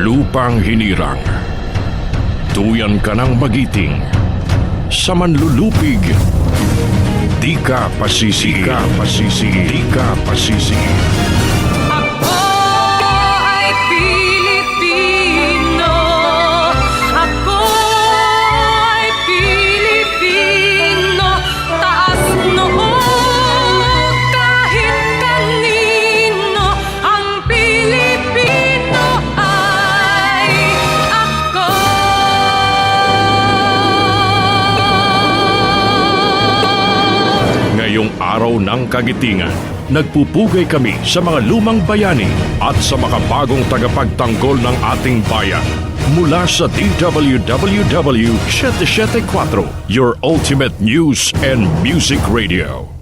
lupang hinirang. Tuyan ka ng magiting. Sa manlulupig, di ka pasisi. Di ka pasisi. Di ka pasisi. Araw ng kagitingan, nagpupugay kami sa mga lumang bayani at sa makabagong tagapagtanggol ng ating bayan. Mula sa DWWW 774, your ultimate news and music radio.